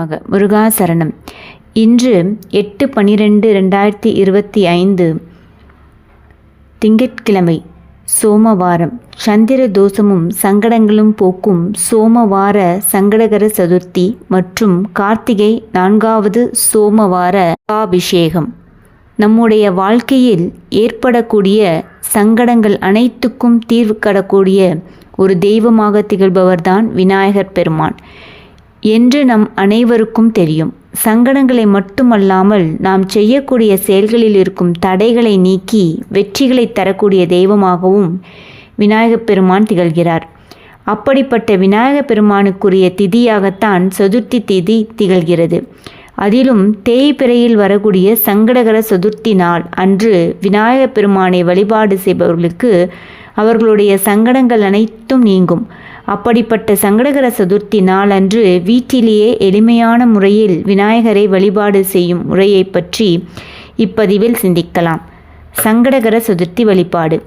மக முருகாசரணம் இன்று எட்டு பனிரெண்டு ரெண்டாயிரத்தி இருபத்தி ஐந்து திங்கட்கிழமை சோமவாரம். சந்திர தோஷமும் சங்கடங்களும் போக்கும் சோமவார சங்கடகர சதுர்த்தி மற்றும் கார்த்திகை நான்காவது சோமவார அபிஷேகம். நம்முடைய வாழ்க்கையில் ஏற்படக்கூடிய சங்கடங்கள் அனைத்துக்கும் தீர்வு கடக்கூடிய ஒரு தெய்வமாக திகழ்பவர்தான் விநாயகர் பெருமான். என்று நம் அனைவருக்கும் தெரியும். சங்கடங்களை மட்டுமல்லாமல் நாம் செய்யக்கூடிய செயல்களில் இருக்கும் தடைகளை நீக்கி வெற்றிகளை தரக்கூடிய தெய்வமாகவும் விநாயகப் பெருமான் திகழ்கிறார். அப்படிப்பட்ட விநாயகப் பெருமானுக்குரிய திதியாகத்தான் சதுர்த்தி திதி திகழ்கிறது. அதிலும் தேய்பிறையில் வரக்கூடிய சங்கடகர சதுர்த்தி நாள் அன்று விநாயகப் பெருமானை வழிபாடு செய்பவர்களுக்கு அவர்களுடைய சங்கடங்கள் அனைத்தும் நீங்கும். அப்படிப்பட்ட சங்கடகர சதுர்த்தி நாளன்று வீட்டிலேயே எளிமையான முறையில் விநாயகரை வழிபாடு செய்யும் முறையை பற்றி இப்பதிவில் சிந்திக்கலாம். சங்கடகர சதுர்த்தி வழிபாடு.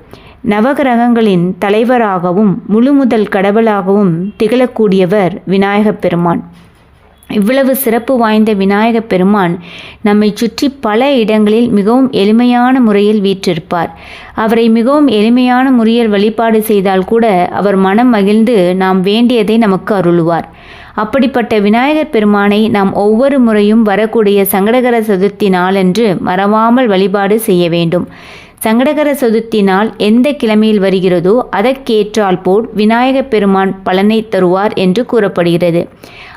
நவகிரகங்களின் தலைவராகவும் முழுமுதல் கடவுளாகவும் திகழக்கூடியவர் விநாயகப் பெருமான். இவ்வளவு சிறப்பு வாய்ந்த விநாயகப் பெருமான் நம்மை சுற்றி பல இடங்களில் மிகவும் எளிமையான முறையில் வீற்றிருப்பார். அவரை மிகவும் எளிமையான முறையில் வழிபாடு செய்தால் கூட அவர் மனம் மகிழ்ந்து நாம் வேண்டியதை நமக்கு அருளுவார். அப்படிப்பட்ட விநாயகர் பெருமானை நாம் ஒவ்வொரு முறையும் வரக்கூடிய சங்கடகர சதுர்த்தி நாளன்று மறவாமல் வழிபாடு செய்ய வேண்டும். சங்கடகர சதுர்த்தி நாள் எந்த கிழமையில் வருகிறதோ அதற்கேற்றால் போல் பெருமான் பலனை தருவார் என்று கூறப்படுகிறது.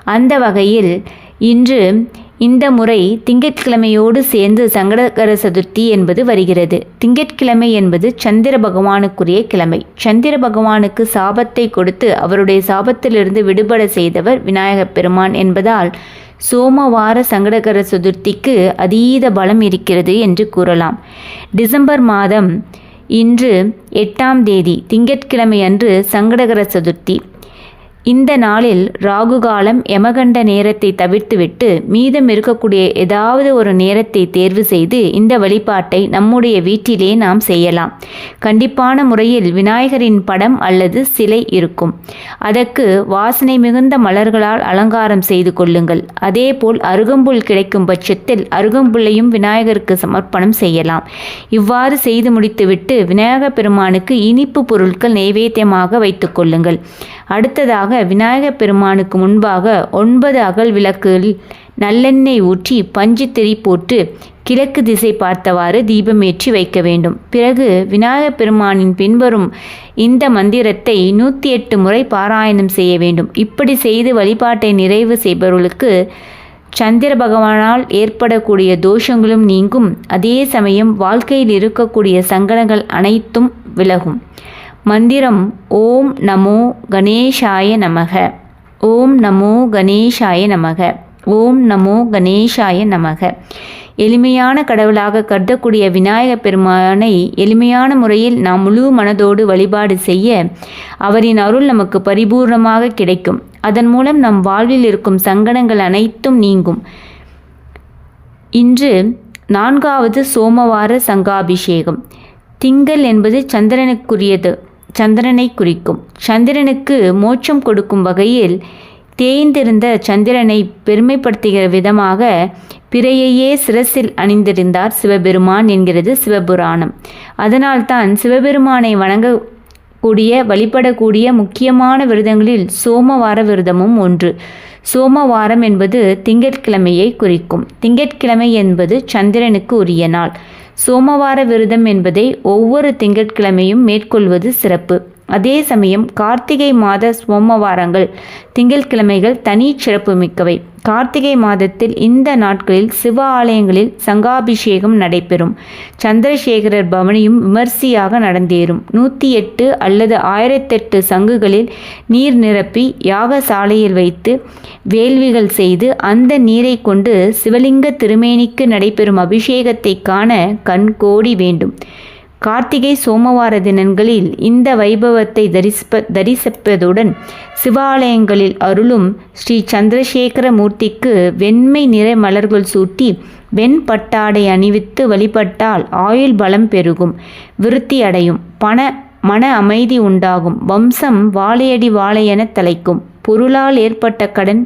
அந்த வகையில் இன்று இந்த முறை திங்கட்கிழமையோடு சேர்ந்து சங்கடகர சதுர்த்தி என்பது வருகிறது. திங்கட்கிழமை என்பது சந்திர பகவானுக்குரிய கிழமை. சந்திர பகவானுக்கு சாபத்தை கொடுத்து அவருடைய சாபத்திலிருந்து விடுபட செய்தவர் விநாயகப் பெருமான் என்பதால் சோமவார சங்கடகர சதுர்த்திக்கு அதீத பலம் இருக்கிறது என்று கூறலாம். டிசம்பர் மாதம் இன்று எட்டாம் தேதி திங்கட்கிழமை அன்று சங்கடகர சதுர்த்தி. இந்த நாளில் ராகு காலம் யமகண்ட நேரத்தை தவிர்த்துவிட்டு மீதம் இருக்கக்கூடிய ஏதாவது ஒரு நேரத்தை தேர்வு செய்து இந்த வழிபாட்டை நம்முடைய வீட்டிலே நாம் செய்யலாம். கண்டிப்பான முறையில் விநாயகரின் படம் அல்லது சிலை இருக்கும். அதற்கு வாசனை மிகுந்த மலர்களால் அலங்காரம் செய்து கொள்ளுங்கள். அதேபோல் அருகம்புல் கிடைக்கும் பட்சத்தில் அருகம்புல்லையும் விநாயகருக்கு சமர்ப்பணம் செய்யலாம். இவ்வாறு செய்து முடித்துவிட்டு விநாயகப் பெருமானுக்கு இனிப்பு பொருட்கள் நைவேத்தியமாக வைத்துக் கொள்ளுங்கள். முன்பாக விநாயகப் பெருமானுக்கு முன்பாக ஒன்பது அகல் விளக்குகளில் நல்லெண்ணெய் ஊற்றி பஞ்சு திரி போட்டு கிழக்கு திசை பார்த்தவாறு தீபமேற்றி வைக்க வேண்டும். பிறகு விநாயகப் பெருமானின் பின்வரும் இந்த மந்திரத்தை நூற்றி எட்டு முறை பாராயணம் செய்ய வேண்டும். இப்படி செய்து வழிபாட்டை நிறைவு செய்பவர்களுக்கு சந்திர பகவானால் ஏற்படக்கூடிய தோஷங்களும் நீங்கும். அதே சமயம் வாழ்க்கையில் இருக்கக்கூடிய சங்கடங்கள் அனைத்தும் விலகும். மந்திரம் ஓம் நமோ கணேஷாய நமக. ஓம் நமோ கணேஷாய நமக. ஓம் நமோ கணேஷாய நமக. எளிமையான கடவுளாக கருதக்கூடிய விநாயக பெருமானை எளிமையான முறையில் நாம் முழு மனதோடு வழிபாடு செய்ய அவரின் அருள் நமக்கு பரிபூர்ணமாக கிடைக்கும். அதன் மூலம் நம் வாழ்வில் இருக்கும் சங்கடங்கள் அனைத்தும் நீங்கும். இன்று நான்காவது சோமவார சங்காபிஷேகம். திங்கள் என்பது சந்திரனுக்குரியது. சந்திரனை குறிக்கும். சந்திரனுக்கு மோட்சம் கொடுக்கும் வகையில் தேய்ந்திருந்த சந்திரனை பெருமைப்படுத்துகிற விதமாக பிறையையே சிரசில் அணிந்திருந்தார் சிவபெருமான் என்கிறது சிவபுராணம். அதனால்தான் சிவபெருமானை வணங்கக்கூடிய வழிபடக்கூடிய முக்கியமான விரதங்களில் சோமவார விரதமும் ஒன்று. சோமவாரம் என்பது திங்கட்கிழமையை குறிக்கும். திங்கட்கிழமை என்பது சந்திரனுக்கு உரிய நாள். சோமவார விரதம் என்பதை ஒவ்வொரு திங்கட்கிழமையும் மேற்கொள்வது சிறப்பு. அதே சமயம் கார்த்திகை மாத சோமவாரங்கள் திங்கட்கிழமைகள் தனி சிறப்பு மிக்கவை. கார்த்திகை மாதத்தில் இந்த நாட்களில் சிவ ஆலயங்களில் சங்காபிஷேகம் நடைபெறும். சந்திரசேகரர் பவனியும் விமர்சையாக நடந்தேறும். நூற்றி எட்டு அல்லது ஆயிரத்தெட்டு சங்குகளில் நீர் நிரப்பி யாகசாலையில் வைத்து வேள்விகள் செய்து அந்த நீரை கொண்டு சிவலிங்க திருமேனிக்கு நடைபெறும் அபிஷேகத்தை காண கண் கோடி வேண்டும். கார்த்திகை சோமவார தினங்களில் இந்த வைபவத்தை தரிசிப்ப தரிசிப்பதுடன் சிவாலயங்களில் அருளும் ஸ்ரீ சந்திரசேகர மூர்த்திக்கு வெண்மை நிற மலர்கள் சூட்டி வெண் பட்டாடை அணிவித்து வழிபட்டால் ஆயுள் பலம் பெருகும் விருத்தி அடையும் பண மன அமைதி உண்டாகும் வம்சம் வாழையடி வாழையென தலைக்கும் பொருளால் ஏற்பட்ட கடன்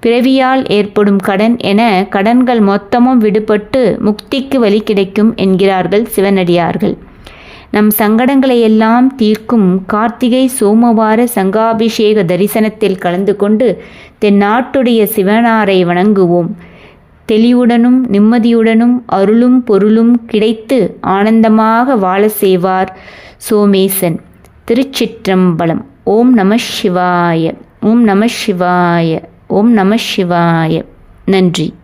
பிறவியால் ஏற்படும் கடன் என கடன்கள் மொத்தமும் விடுபட்டு முக்திக்கு வழி கிடைக்கும் என்கிறார்கள் சிவனடியார்கள். நம் சங்கடங்களை எல்லாம் தீர்க்கும் கார்த்திகை சோமவார சங்காபிஷேக தரிசனத்தில் கலந்து கொண்டு தென்னாட்டுடைய சிவனாரை வணங்குவோம். தெளிவுடனும் நிம்மதியுடனும் அருளும் பொருளும் கிடைத்து ஆனந்தமாக வாழ செய்வார் சோமேசன். திருச்சிற்றம்பலம். ஓம் நம சிவாய. ஓம் நம சிவாய. ஓம் நம சிவாய. நன்றி.